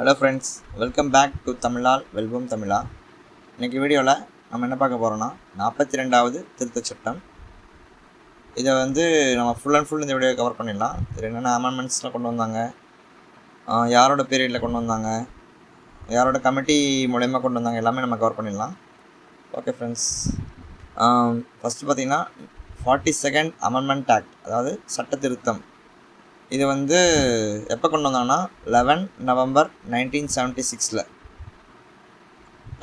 Hello friends welcome back to தமிழால் வெல்வம் தமிழா இன்றைக்கி வீடியோவில் நம்ம என்ன பார்க்க போகிறோன்னா நாற்பத்தி ரெண்டாவது திருத்தச் சட்டம். இதை வந்து நம்ம ஃபுல் அண்ட் ஃபுல் இந்த வீடியோ கவர் பண்ணிடலாம். இதில் என்னென்ன அமெண்ட்மெண்ட்ஸ்லாம் கொண்டு வந்தாங்க? யாரோட பீரியடில் கொண்டு வந்தாங்க? யாரோட கமிட்டி மூலயமா கொண்டு வந்தாங்க? எல்லாமே நம்ம கவர் பண்ணிடலாம். ஓகே ஃப்ரெண்ட்ஸ் ஃபஸ்ட்டு பார்த்தீங்கன்னா ஃபார்ட்டி செகண்ட் அமெண்ட்மெண்ட் ஆக்ட் அதாவது சட்ட திருத்தம். இது வந்து எப்போ கொண்டு வந்தாங்கன்னா லெவன் நவம்பர் நைன்டீன் செவன்ட்டி சிக்ஸில்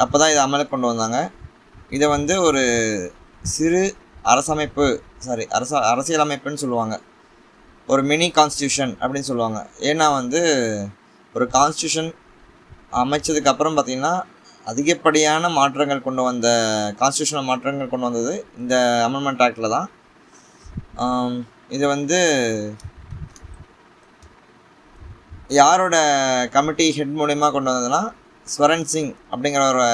அப்போ தான் இதை அமலுக்கு கொண்டு வந்தாங்க. இதை வந்து ஒரு சிறு அரசமைப்பு சாரி அரச அரசியலமைப்புன்னு சொல்லுவாங்க. ஒரு மினி கான்ஸ்டியூஷன் அப்படின்னு சொல்லுவாங்க. ஏன்னா வந்து ஒரு கான்ஸ்டியூஷன் அமைச்சதுக்கப்புறம் பார்த்திங்கன்னா அதிகப்படியான மாற்றங்கள் கொண்டு வந்த கான்ஸ்டியூஷனல் மாற்றங்கள் கொண்டு வந்தது இந்த அமெண்ட்மெண்ட் ஆக்டில் தான். இது வந்து யாரோட கமிட்டி ஹெட் மூலயமா கொண்டு வந்ததுன்னா ஸ்வரன் சிங் அப்படிங்கிற ஒரு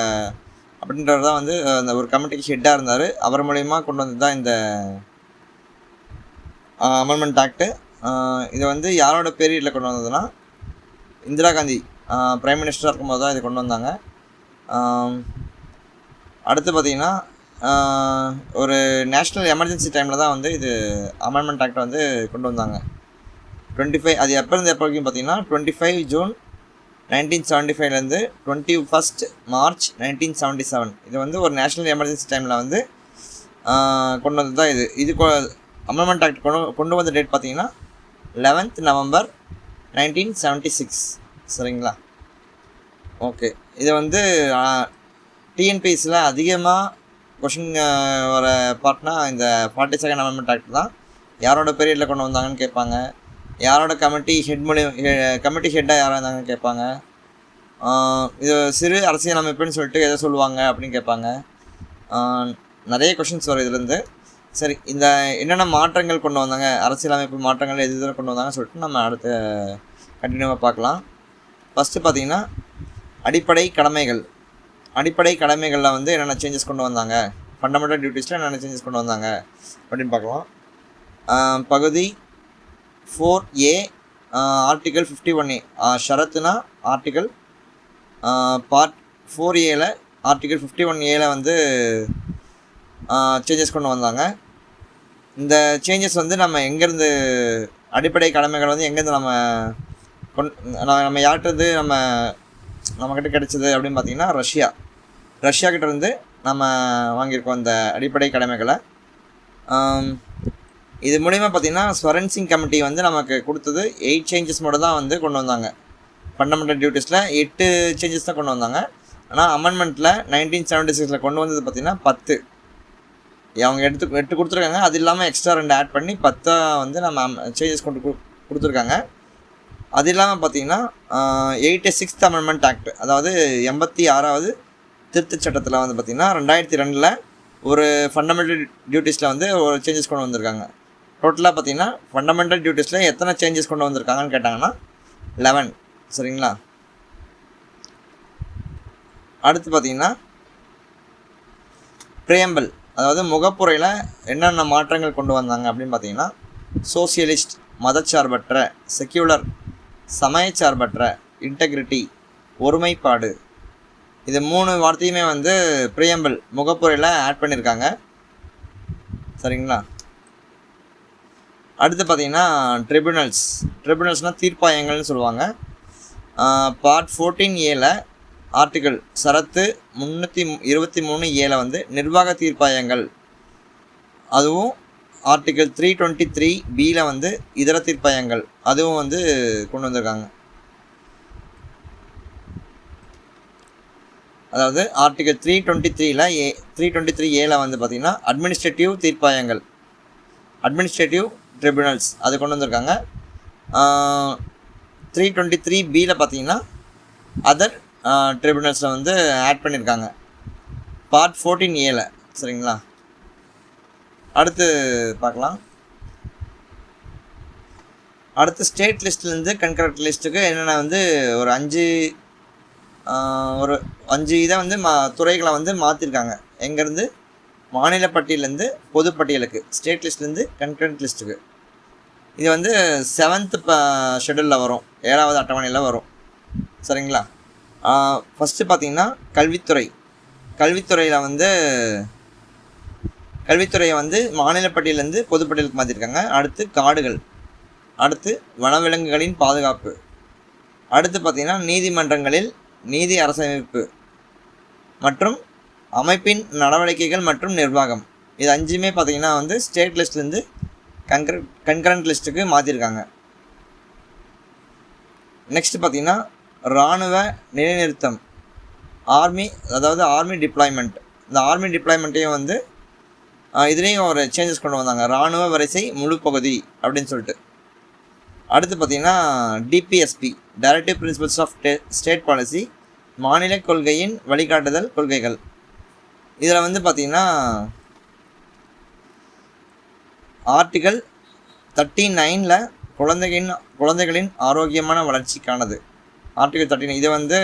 அப்படின்றவர் தான் வந்து அந்த ஒரு கமிட்டிக்கு ஹெட்டாக இருந்தார். அவர் மூலயமா கொண்டு வந்தது தான் இந்த அமெண்ட்மெண்ட் ஆக்ட்டு இது வந்து யாரோட பீரியடில் கொண்டு வந்ததுன்னா இந்திரா காந்தி பிரைம் மினிஸ்டராக இருக்கும்போது தான் இது கொண்டு வந்தாங்க. அடுத்து பார்த்திங்கன்னா ஒரு நேஷ்னல் எமர்ஜென்சி டைமில் தான் வந்து இது அமெண்ட்மெண்ட் ஆக்ட் வந்து கொண்டு வந்தாங்க. டுவெண்ட்டி ஃபைவ் அது எப்போ இருந்து எப்போ வரைக்கும் பார்த்தீங்கன்னா twenty five June nineteen seventy ஃபைவ்லேருந்து twenty first March nineteen seventy seven இது வந்து ஒரு நேஷ்னல் எமர்ஜென்சி டைமில் வந்து கொண்டு வந்தது தான் இது இது அமெண்ட்மெண்ட் ஆக்ட் கொண்டு கொண்டு வந்த டேட் பார்த்தீங்கன்னா eleventh November nineteen seventy six சரிங்களா? ஓகே இது வந்து டிஎன்பிஎஸ்சியில் அதிகமாக கொஷின் வர பார்ட்னா இந்த ஃபார்ட்டி செகண்ட் அமெண்ட்மெண்ட் ஆக்ட் தான். யாரோட பீரியடில் கொண்டு வந்தாங்கன்னு கேட்பாங்க. யாரோட கமிட்டி ஹெட் மூலியம் கமிட்டி ஹெட்டாக யாராக இருந்தாங்கன்னு கேட்பாங்க. இது சிறு அரசியலமைப்புன்னு சொல்லிட்டு எதை சொல்லுவாங்க அப்படின்னு கேட்பாங்க. நிறைய கொஷின்ஸ் வரும் இதுலேருந்து. சரி இந்த என்னென்ன மாற்றங்கள் கொண்டு வந்தாங்க? அரசியலமைப்பு மாற்றங்கள் எது இதில் கொண்டு வந்தாங்கன்னு சொல்லிட்டு நம்ம அடுத்து கண்டினியூவாக பார்க்கலாம். ஃபஸ்ட்டு பார்த்தீங்கன்னா அடிப்படை கடமைகள். அடிப்படை கடமைகளில் வந்து என்னென்ன சேஞ்சஸ் கொண்டு வந்தாங்க? ஃபண்டமெண்டல் டியூட்டிஸில் என்னென்ன சேஞ்சஸ் கொண்டு வந்தாங்க? அப்படின்னு பார்க்கலாம். பகுதி four A article fifty one A ஷரத்துனா article part four ஏல ஆர்டிகல் ஃபிஃப்டி ஒன் ஏல வந்து uh, சேஞ்சஸ் கொண்டு வந்தாங்க. இந்த சேஞ்சஸ் வந்து நம்ம எங்கேருந்து அடிப்படை கடமைகள் வந்து எங்கேருந்து நம்ம கொண் நம்ம நம்ம யார்கிட்டருந்து நம்ம நம்மக்கிட்ட கிடைச்சது அப்படின்னு பார்த்தீங்கன்னா ரஷ்யா. ரஷ்யா இருந்து நம்ம வாங்கியிருக்கோம் இந்த அடிப்படை கடமைகளை. இது மூலிமா பார்த்தீங்கன்னா ஸ்வரன் சிங் கமிட்டி வந்து நமக்கு கொடுத்தது எயிட் சேஞ்சஸ் மட்டும் தான் வந்து கொண்டு வந்தாங்க. ஃபண்டமெண்டல் டியூட்டிஸில் எட்டு சேஞ்சஸ் தான் கொண்டு வந்தாங்க. ஆனால் அமெண்ட்மெண்ட்டில் நைன்டீன் செவன்ட்டி சிக்ஸில் கொண்டு வந்தது பார்த்திங்கன்னா பத்து. அவங்க எடுத்து எட்டு கொடுத்துருக்காங்க. அது இல்லாமல் எக்ஸ்ட்ரா ரெண்டு ஆட் பண்ணி பத்தாக வந்து நம்ம சேஞ்சஸ் கொண்டு கொடுத்துருக்காங்க. அது இல்லாமல் பார்த்தீங்கன்னா எயிட்டி சிக்ஸ்த் அமெண்ட்மெண்ட் ஆக்ட் அதாவது எண்பத்தி ஆறாவது திருத்தச் சட்டத்தில் வந்து பார்த்திங்கன்னா ரெண்டாயிரத்தி ரெண்டில் ஒரு ஃபண்டமெண்டல் டியூட்டிஸில் வந்து ஒரு சேஞ்சஸ் கொண்டு வந்திருக்காங்க. டோட்டலாக பார்த்தீங்கன்னா ஃபண்டமெண்டல் டியூட்டிஸில் எத்தனை சேஞ்சஸ் கொண்டு வந்திருக்காங்கன்னு கேட்டாங்கன்னா லெவன் சரிங்களா? அடுத்து பார்த்தீங்கன்னா பிரேம்பல் அதாவது முகப்புரையில் என்னென்ன மாற்றங்கள் கொண்டு வந்தாங்க அப்படின்னு பார்த்தீங்கன்னா சோசியலிஸ்ட் மதச்சார்பற்ற செக்யூலர் சமயச்சார்பற்ற இன்டெகிரிட்டி ஒருமைப்பாடு. இது மூணு வார்த்தையுமே வந்து பிரியம்பல் முகப்புரையில் ஆட் பண்ணியிருக்காங்க சரிங்களா? அடுத்து பார்த்தீங்கன்னா ட்ரிபுனல்ஸ் ட்ரிபுனல்ஸ்னால் தீர்ப்பாயங்கள்னு சொல்லுவாங்க. பார்ட் ஃபோர்டீன் ஏல ஆர்டிகல் சரத்து முந்நூற்றி இருபத்தி மூணு ஏல வந்து நிர்வாக தீர்ப்பாயங்கள். அதுவும் ஆர்டிகல் த்ரீ டுவெண்ட்டி த்ரீ பியில் வந்து இதர தீர்ப்பாயங்கள். அதுவும் வந்து கொண்டு வந்திருக்காங்க. அதாவது ஆர்டிகல் த்ரீ டுவெண்ட்டி த்ரீல ஏ த்ரீ டுவெண்ட்டி த்ரீ ஏல வந்து பார்த்திங்கன்னா அட்மினிஸ்ட்ரேட்டிவ் தீர்ப்பாயங்கள். அட்மினிஸ்ட்ரேட்டிவ் ட்ரிபுனல்ஸ் அது கொண்டு வந்திருக்காங்க. த்ரீ டுவெண்ட்டி த்ரீ பியில் பார்த்தீங்கன்னா அதர் ட்ரிபுனல்ஸில் வந்து ஆட் பண்ணியிருக்காங்க. பார்ட் ஃபோர்டீன் ஏல சரிங்களா? அடுத்து பார்க்கலாம். அடுத்து ஸ்டேட் லிஸ்ட்லேருந்து கன்கரக்ட் லிஸ்ட்டுக்கு என்னென்ன வந்து ஒரு அஞ்சு ஒரு அஞ்சு இதை வந்து மா துறைகளை வந்து மாற்றிருக்காங்க எங்கேருந்து? மாநில பட்டியலேருந்து பொது பட்டியலுக்கு ஸ்டேட் லிஸ்ட்லேருந்து கன்கரண்ட் லிஸ்ட்டுக்கு இது வந்து செவன்த்து ஷெடியூலில் வரும். ஏழாவது அட்டவணையில் வரும். சரிங்களா? ஃபஸ்ட்டு பார்த்தீங்கன்னா கல்வித்துறை. கல்வித்துறையில் வந்து கல்வித்துறையை வந்து மாநில பட்டியலேருந்து பொதுப்பட்டியலுக்கு மாற்றிருக்காங்க அடுத்து காடுகள். அடுத்து வனவிலங்குகளின் பாதுகாப்பு. அடுத்து பார்த்திங்கன்னா நீதிமன்றங்களில் நீதி அரசமைப்பு. மற்றும் அமைப்பின் நடவடிக்கைகள் மற்றும் நிர்வாகம். இது அஞ்சுமே பார்த்திங்கன்னா வந்து ஸ்டேட் லிஸ்ட்லேருந்து கன்கர கன்கரண்ட் லிஸ்ட்டுக்கு மாற்றிருக்காங்க நெக்ஸ்ட் பார்த்திங்கன்னா இராணுவ நிலைநிறுத்தம். ஆர்மி அதாவது ஆர்மி டிப்ளாய்மெண்ட் இந்த ஆர்மி டிப்ளாய்மெண்ட்டையும் வந்து இதுலேயும் ஒரு சேஞ்சஸ் கொண்டு வந்தாங்க. இராணுவ வரிசை முழு பகுதி அப்படின்னு சொல்லிட்டு. அடுத்து பார்த்திங்கன்னா DPSP directive principles of state policy மாநில கொள்கையின் வழிகாட்டுதல் கொள்கைகள். இதில் வந்து பார்த்திங்கன்னா ஆர்டிகல் தேர்ட்டி நைனில் குழந்தைகளின் குழந்தைகளின் ஆரோக்கியமான வளர்ச்சிக்கானது. ஆர்டிகல் தேர்ட்டி நைன் இதை வந்து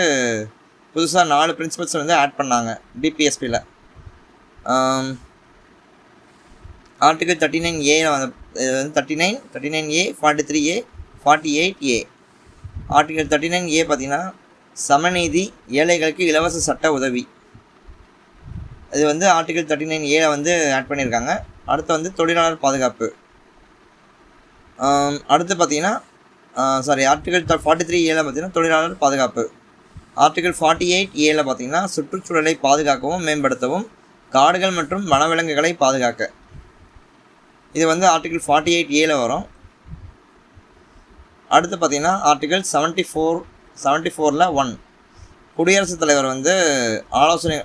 புதுசாக நாலு பிரின்சிபல்ஸ் வந்து ஆட் பண்ணாங்க டிபிஎஸ்பியில் ஆர்டிகல் தேர்ட்டி நைன் ஏ வந்து இது வந்து thirty nine thirty nine A forty three A forty eight A article thirty nine A பார்த்தீங்கன்னா சமநீதி ஏழைகளுக்கு இலவச சட்ட உதவி. இது வந்து ஆர்டிகல் தேர்ட்டி நைன் ஏல வந்து ஆட் பண்ணியிருக்காங்க அடுத்து வந்து தொழிலாளர் பாதுகாப்பு. அடுத்து பார்த்தீங்கன்னா சாரி ஆர்டிகல் ஃபார்ட்டி த்ரீ ஏல பார்த்தீங்கன்னா தொழிலாளர் பாதுகாப்பு. ஆர்டிகல் ஃபார்ட்டி எயிட் ஏல பார்த்தீங்கன்னா சுற்றுச்சூழலை பாதுகாக்கவும் மேம்படுத்தவும் காடுகள் மற்றும் வனவிலங்குகளை பாதுகாக்க. இது வந்து ஆர்டிகல் ஃபார்ட்டி எயிட் ஏல வரும். அடுத்து பார்த்தீங்கன்னா ஆர்டிகல் செவன்ட்டி ஃபோர் செவன்ட்டி ஃபோரில் ஒன் குடியரசுத் தலைவர் வந்து ஆலோசனை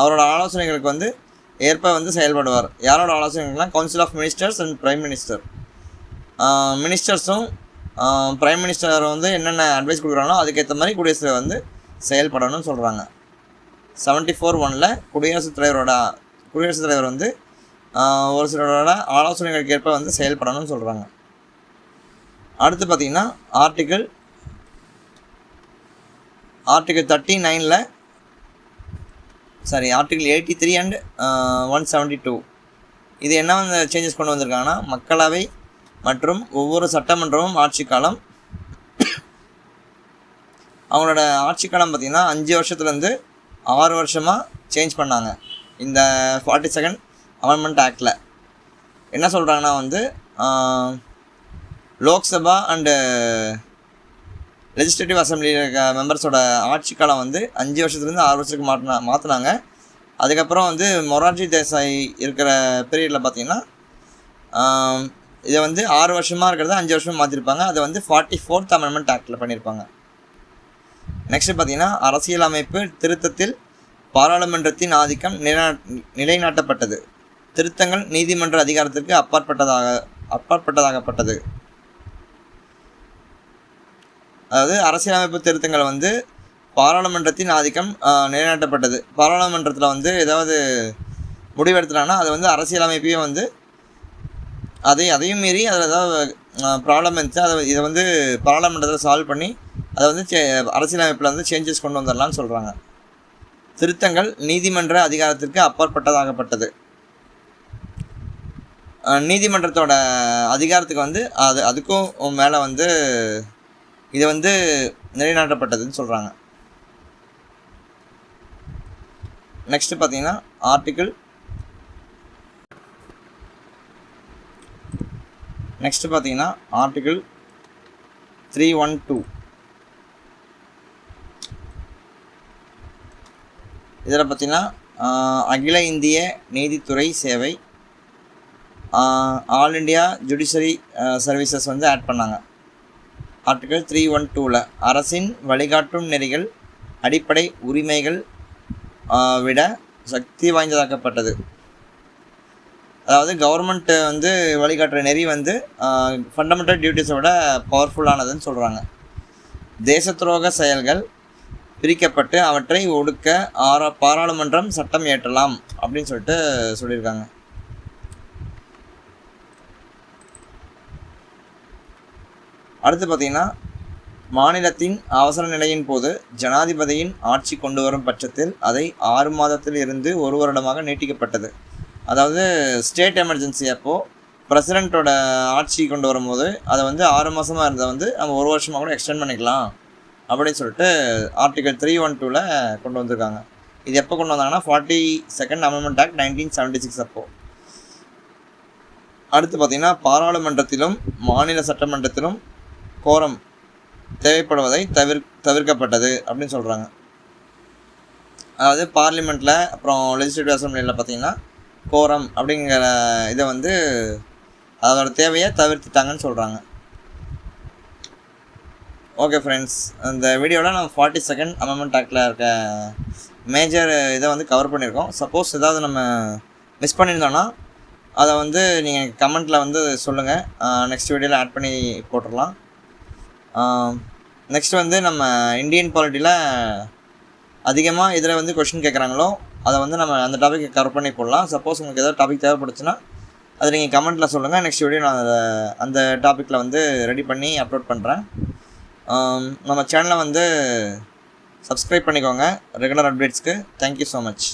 அவரோட ஆலோசனைகளுக்கு வந்து ஏற்ப வந்து செயல்படுவார். யாரோட ஆலோசனைகள்லாம் council of ministers and prime minister மினிஸ்டர்ஸும் prime minister வந்து என்னென்ன அட்வைஸ் கொடுக்குறாங்களோ அதுக்கேற்ற மாதிரி குடியரசு வந்து செயல்படணும்னு சொல்கிறாங்க செவன்ட்டி ஃபோர் ஒனில் குடியரசுத் தலைவரோட குடியரசுத் தலைவர் வந்து ஒரு சிலரோட ஆலோசனைகளுக்கு ஏற்ப வந்து செயல்படணும்னு சொல்கிறாங்க அடுத்து பார்த்திங்கன்னா ஆர்டிக்கிள் ஆர்டிக்கிள் தேர்ட்டி நைனில் sorry article eighty three and one seventy two இது என்ன வந்து சேஞ்சஸ் கொண்டு வந்திருக்காங்கன்னா மக்களவை மற்றும் ஒவ்வொரு சட்டமன்றமும் ஆட்சி காலம் அவங்களோட ஆட்சி காலம் பார்த்திங்கன்னா அஞ்சு வருஷத்துலேருந்து ஆறு வருஷமாக சேஞ்ச் பண்ணாங்க. இந்த ஃபார்ட்டி செகண்ட் அமெண்ட்மெண்ட் ஆக்டில் என்ன சொல்கிறாங்கன்னா வந்து லோக்சபா அண்டு லெஜிஸ்லேட்டிவ் அசம்பிளியில் இருக்க மெம்பர்ஸோட ஆட்சி காலம் வந்து அஞ்சு வருஷத்துலேருந்து ஆறு வருஷத்துக்கு மாற்றினா மாற்றினாங்க அதுக்கப்புறம் வந்து மொரார்ஜி தேசாய் இருக்கிற பீரியடில் பார்த்திங்கன்னா இதை வந்து ஆறு வருஷமாக இருக்கிறத அஞ்சு வருஷமாக மாற்றிருப்பாங்க அதை வந்து ஃபார்ட்டி ஃபோர்த் அமெண்ட்மெண்ட் ஆக்டில் பண்ணியிருப்பாங்க நெக்ஸ்ட்டு பார்த்திங்கன்னா அரசியலமைப்பு திருத்தத்தில் பாராளுமன்றத்தின் ஆதிக்கம் நிலநா நிலைநாட்டப்பட்டது. திருத்தங்கள் நீதிமன்ற அதிகாரத்திற்கு அப்பாற்பட்டதாக அப்பாற்பட்டதாகப்பட்டது அதாவது அரசியலமைப்பு திருத்தங்கள் வந்து பாராளுமன்றத்தின் ஆதிக்கம் நிலைநாட்டப்பட்டது. பாராளுமன்றத்தில் வந்து ஏதாவது முடிவெடுத்துட்டாங்கன்னா அது வந்து அரசியலமைப்பையும் வந்து அதை அதையும் மீறி அதில் ஏதாவது ப்ராப்ளம் இருந்துச்சு அதை இதை வந்து பாராளுமன்றத்தில் சால்வ் பண்ணி அதை வந்து சே அரசியலமைப்பில் வந்து சேஞ்சஸ் கொண்டு வந்துடலாம்னு சொல்கிறாங்க திருத்தங்கள் நீதிமன்ற அதிகாரத்திற்கு அப்பாற்பட்டதாகப்பட்டது நீதிமன்றத்தோட அதிகாரத்துக்கு வந்து அது அதுக்கும் மேலே வந்து இது வந்து நிலைநாட்டப்பட்டதுன்னு சொல்கிறாங்க நெக்ஸ்ட்டு பார்த்தீங்கன்னா ஆர்டிக்கிள் நெக்ஸ்ட்டு பார்த்தீங்கன்னா ஆர்டிக்கிள் த்ரீ ஒன் டூ இதில் பார்த்தீங்கன்னா அகில இந்திய நீதித்துறை சேவை ஆல் இண்டியா ஜுடிஷரி சர்வீசஸ் வந்து ஆட் பண்ணாங்க. ஆர்டிகல் த்ரீ ஒன் டூவில் அரசின் வழிகாட்டும் நெறிகள் அடிப்படை உரிமைகள் விட சக்தி வாய்ந்ததாக்கப்பட்டது. அதாவது கவர்மெண்ட்டு வந்து வழிகாட்டுற நெறி வந்து ஃபண்டமெண்டல் டியூட்டிஸை விட பவர்ஃபுல்லானதுன்னு சொல்கிறாங்க தேச துரோக செயல்கள் பிரிக்கப்பட்டு அவற்றை ஒடுக்க ஆரா பாராளுமன்றம் சட்டம் இயற்றலாம் அப்படின்னு சொல்லிட்டு சொல்லியிருக்காங்க. அடுத்து பார்த்திங்கன்னா மாநிலத்தின் அவசர நிலையின் போது ஜனாதிபதியின் ஆட்சி கொண்டு வரும் பட்சத்தில் அதை ஆறு மாதத்தில் இருந்து ஒரு வருடமாக நீட்டிக்கப்பட்டது. அதாவது ஸ்டேட் எமர்ஜென்சி அப்போது பிரசிடெண்ட்டோட ஆட்சி கொண்டு வரும்போது அதை வந்து ஆறு மாதமாக இருந்தால் வந்து நம்ம ஒரு வருஷமாக கூட எக்ஸ்டெண்ட் பண்ணிக்கலாம் அப்படின்னு சொல்லிட்டு ஆர்டிகல் த்ரீ ஒன் டூவில் கொண்டு வந்திருக்காங்க. இது எப்போ கொண்டு வந்தாங்கன்னா forty second amendment act nineteen seventy six அப்போது அடுத்து பார்த்திங்கன்னா பாராளுமன்றத்திலும் மாநில சட்டமன்றத்திலும் கோரம் தேவைப்படுவதை தவிர் தவிர்க்கப்பட்டது அப்படின்னு சொல்கிறாங்க அதாவது பார்லிமெண்ட்டில் அப்புறம் லெஜிஸ்லேட்டிவ் அசம்பிளியில் பார்த்தீங்கன்னா கோரம் அப்படிங்கிற இதை வந்து அதோட தேவையை தவிர்த்துட்டாங்கன்னு சொல்கிறாங்க ஓகே ஃப்ரெண்ட்ஸ் இந்த வீடியோவில் நம்ம ஃபார்ட்டி செகண்ட் அமெண்ட்மெண்ட் ஆக்டில் இருக்க மேஜர் இதை வந்து கவர் பண்ணியிருக்கோம். சப்போஸ் ஏதாவது நம்ம மிஸ் பண்ணியிருந்தோன்னா அதை வந்து நீங்கள் கமெண்ட்டில் வந்து சொல்லுங்கள் நெக்ஸ்ட் வீடியோவில் ஆட் பண்ணி போட்டுடலாம். நெக்ஸ்ட் வந்து நம்ம இந்தியன் பாலிட்டியில் அதிகமாக இதில் வந்து கொஷின் கேட்குறாங்களோ அதை வந்து நம்ம அந்த டாப்பிக்கை கவர் பண்ணி போடலாம். சப்போஸ் உங்களுக்கு ஏதாவது டாபிக் தேவைப்படுச்சுன்னா அதை நீங்கள் கமெண்ட்டில் சொல்லுங்கள் நெக்ஸ்ட் வீடியோ நான் அதை அந்த டாப்பிக்கில் வந்து ரெடி பண்ணி அப்லோட் பண்ணுறேன் நம்ம சேனலை வந்து சப்ஸ்கிரைப் பண்ணிக்கோங்க. ரெகுலர் அப்டேட்ஸ்க்கு தேங்க்யூ ஸோ மச்